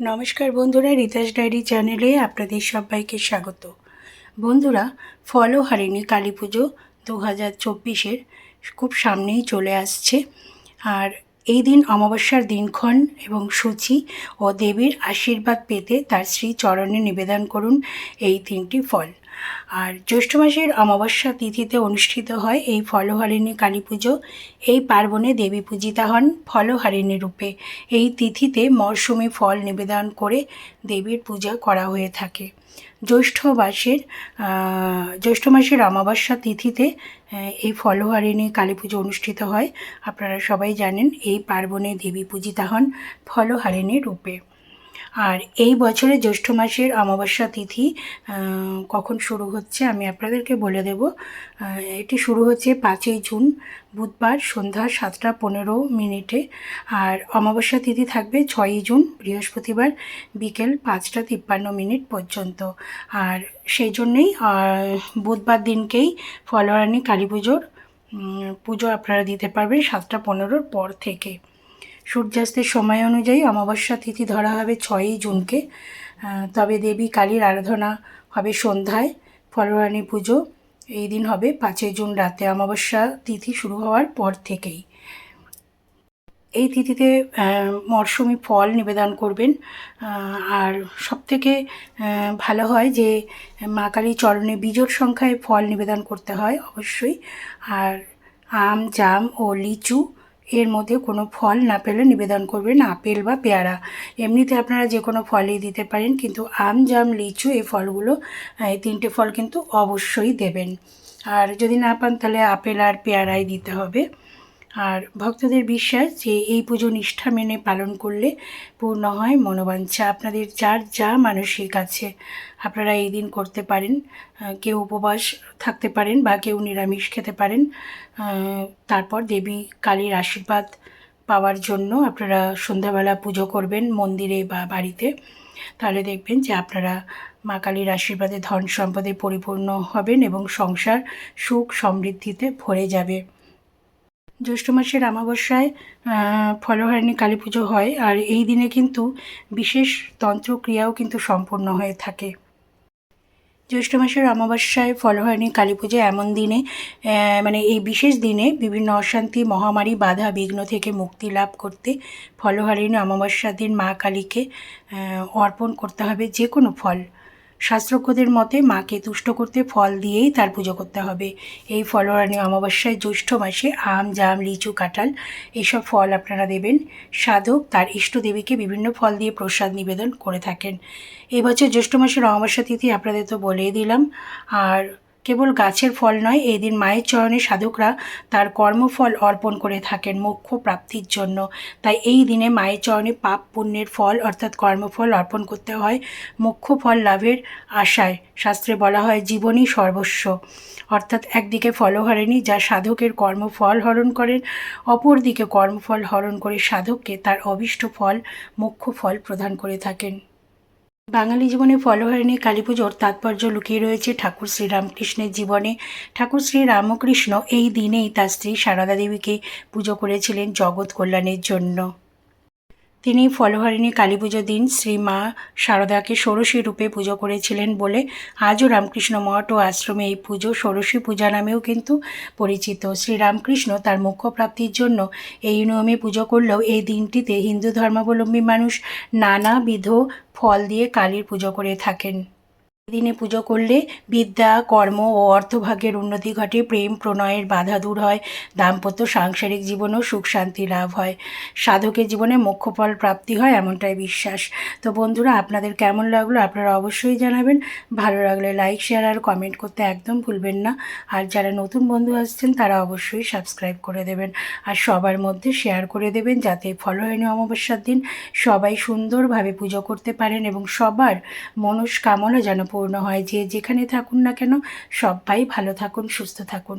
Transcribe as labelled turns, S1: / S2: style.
S1: নমস্কার বন্ধুরা, রিতাস ডায়েরি চ্যানেলে আপনাদের সবাইকে স্বাগত। বন্ধুরা, ফলো হারেনি কালী পুজো দু হাজার চব্বিশের খুব সামনেই চলে আসছে। আর এই দিন অমাবস্যার দিনক্ষণ এবং সূচি ও দেবীর আশীর্বাদ পেতে তার শ্রী চরণে নিবেদন করুন এই তিনটি ফল। আর জ্যৈষ্ঠ মাসের অমাবস্যা তিথিতে অনুষ্ঠিত হয় এই ফলহারিণী কালী পুজো। এই পার্বণে দেবী পূজিতা হন ফলহারিণী রূপে। এই তিথিতে মরশুমি ফল নিবেদন করে দেবীর পূজা করা হয়ে থাকে। জ্যৈষ্ঠ মাসের জ্যৈষ্ঠ মাসের অমাবস্যা তিথিতে এই ফলহারিণী কালী পুজো অনুষ্ঠিত হয়। আপনারা সবাই জানেন এই পার্বণে দেবী পূজিতা হন ফলহারিণী রূপে। আর এই বছরে জ্যৈষ্ঠ মাসের অমাবস্যা তিথি কখন শুরু হচ্ছে আমি আপনাদেরকে বলে দেব। এটি শুরু হচ্ছে পাঁচই জুন, বুধবার সন্ধ্যা সাতটা পনেরো মিনিটে। আর অমাবস্যা তিথি থাকবে ছয়ই জুন, বৃহস্পতিবার বিকেল পাঁচটা তিপ্পান্ন মিনিট পর্যন্ত। আর সেই জন্যেই বুধবার দিনকেই ফলোয়ারানি কালী পুজোর পুজো আপনারা দিতে পারবেন সাতটা পনেরোর পর থেকে। সূর্যাস্তের সময় অনুযায়ী অমাবস্যা তিথি ধরা হবে ছয়ই জুনকে। তবে দেবী কালীর আরাধনা হবে সন্ধ্যায়, ফলরানী পুজো। এই দিন হবে পাঁচই জুন রাতে অমাবস্যা তিথি শুরু হওয়ার পর থেকেই। এই তিথিতে মরশুমি ফল নিবেদন করবেন। আর সবথেকে ভালো হয় যে মা কালী চরণে বিজোড় সংখ্যায় ফল নিবেদন করতে হয় অবশ্যই। আর আম, জাম ও লিচু এর মধ্যে কোনো ফল না পেলে নিবেদন করবেন আপেল বা পেয়ারা। এমনিতে আপনারা যে কোনো ফলই দিতে পারেন, কিন্তু আম, জাম, লিচু এই ফলগুলো এই তিনটে ফল কিন্তু অবশ্যই দেবেন। আর যদি না পান তাহলে আপেল আর পেয়ারাই দিতে হবে। আর ভক্তদের বিশ্বাস যে এই পুজো নিষ্ঠা মেনে পালন করলে পূর্ণ হয় মনোবাঞ্ছা আপনাদের যার যা মানসিক আছে। আপনারা এই দিন করতে পারেন কেউ উপবাস থাকতে পারেন বা কেউ নিরামিষ খেতে পারেন। তারপর দেবী কালীর আশীর্বাদ পাওয়ার জন্য আপনারা সন্ধ্যাবেলা পুজো করবেন মন্দিরে বা বাড়িতে। তাহলে দেখবেন যে আপনারা মা কালীর আশীর্বাদে ধন সম্পদে পরিপূর্ণ হবেন এবং সংসার সুখ সমৃদ্ধিতে ভরে যাবে। জ্যৈষ্ঠ মাসের অমাবস্যায় ফলহারিণী কালী পুজো হয় আর এই দিনে কিন্তু বিশেষ তন্ত্রক্রিয়াও কিন্তু সম্পূর্ণ হয়ে থাকে। জ্যৈষ্ঠ মাসের অমাবস্যায় ফলহারিণী কালী পুজো এমন দিনে মানে এই বিশেষ দিনে বিভিন্ন অশান্তি, মহামারী, বাধা, বিঘ্ন থেকে মুক্তি লাভ করতে ফলহারিণী অমাবস্যার দিন মা কালীকে অর্পণ করতে হবে যে কোনো ফল। শাস্ত্রজ্ঞদের মতে, মাকে তুষ্ট করতে ফল দিয়েই তার পুজো করতে হবে। এই ফলরানি অমাবস্যায় জ্যৈষ্ঠ মাসে আম, জাম, লিচু, কাঁঠাল এইসব ফল আপনারা দেবেন। সাধক তার ইষ্ট দেবীকে বিভিন্ন ফল দিয়ে প্রসাদ নিবেদন করে থাকেন। এবছর জ্যৈষ্ঠ মাসের অমাবস্যা তিথি আপনাদের তো বলেই দিলাম। আর কেবল গাছের ফল নয় এই দিন মায়ের চরণে সাধকরা তার কর্মফল অর্পণ করে থাকেন মোক্ষ প্রাপ্তির জন্য। তাই এই দিনে মায়ের চরণে পাপ পুণ্যের ফল অর্থাৎ কর্মফল অর্পণ করতে হয় মোক্ষ ফল লাভের আশায়। শাস্ত্রে বলা হয়, জীবনই সর্বস্ব। অর্থাৎ একদিকে ফলহারিণী যা সাধকের কর্মফল হরণ করেন, অপরদিকে কর্মফল হরণ করে সাধককে তার অভীষ্ট ফল মোক্ষ ফল প্রদান করে থাকেন। বাঙালি জীবনে ফলোহারিণী কালী পুজোর তাৎপর্য লুকিয়ে রয়েছে ঠাকুর শ্রীরামকৃষ্ণের জীবনে। ঠাকুর শ্রী রামকৃষ্ণ এই দিনেই তার স্ত্রী সারদা দেবীকে পুজো করেছিলেন জগৎ কল্যাণের জন্য। তিনি ফলহারিণী কালী পুজোর দিন শ্রী মা শারদাকে ষোড়শী রূপে পুজো করেছিলেন বলে আজও রামকৃষ্ণ মঠ ও আশ্রমে এই পুজো ষোড়শী পূজা নামেও কিন্তু পরিচিত। শ্রী রামকৃষ্ণ তার মুখ্য প্রাপ্তির জন্য এই নিয়মে পুজো করলেও এই দিনটিতে হিন্দু ধর্মাবলম্বী মানুষ নানাবিধ ফল দিয়ে কালীর পুজো করে থাকেন। দিনে পুজো করলে বিদ্যা, কর্ম ও অর্থভাগ্যের উন্নতি ঘটে, প্রেম, প্রণয়ের বাধা দূর হয়, দাম্পত্য সাংসারিক জীবনেও সুখ শান্তি লাভ হয়। সাধকের জীবনে মোক্ষ ফল প্রাপ্তি হয় এমনটাই বিশ্বাস। তো বন্ধুরা, আপনাদের কেমন লাগল আপনারা অবশ্যই জানাবেন। ভালো লাগলে লাইক শেয়ার আর কমেন্ট করতে একদম ভুলবেন না। আর যারা নতুন বন্ধু আসছেন, তারা অবশ্যই সাবস্ক্রাইব করে দেবেন। আর সবার মধ্যে শেয়ার করে দেবেন যাতে ফলহারিণী অমাবস্যার দিন। সবাই সুন্দরভাবে পুজো করতে পারেন এবং সবার মনস্কামনা যেন পূর্ণ হয় যে যেখানে থাকুন না কেন সবাই ভালো থাকুন সুস্থ থাকুন।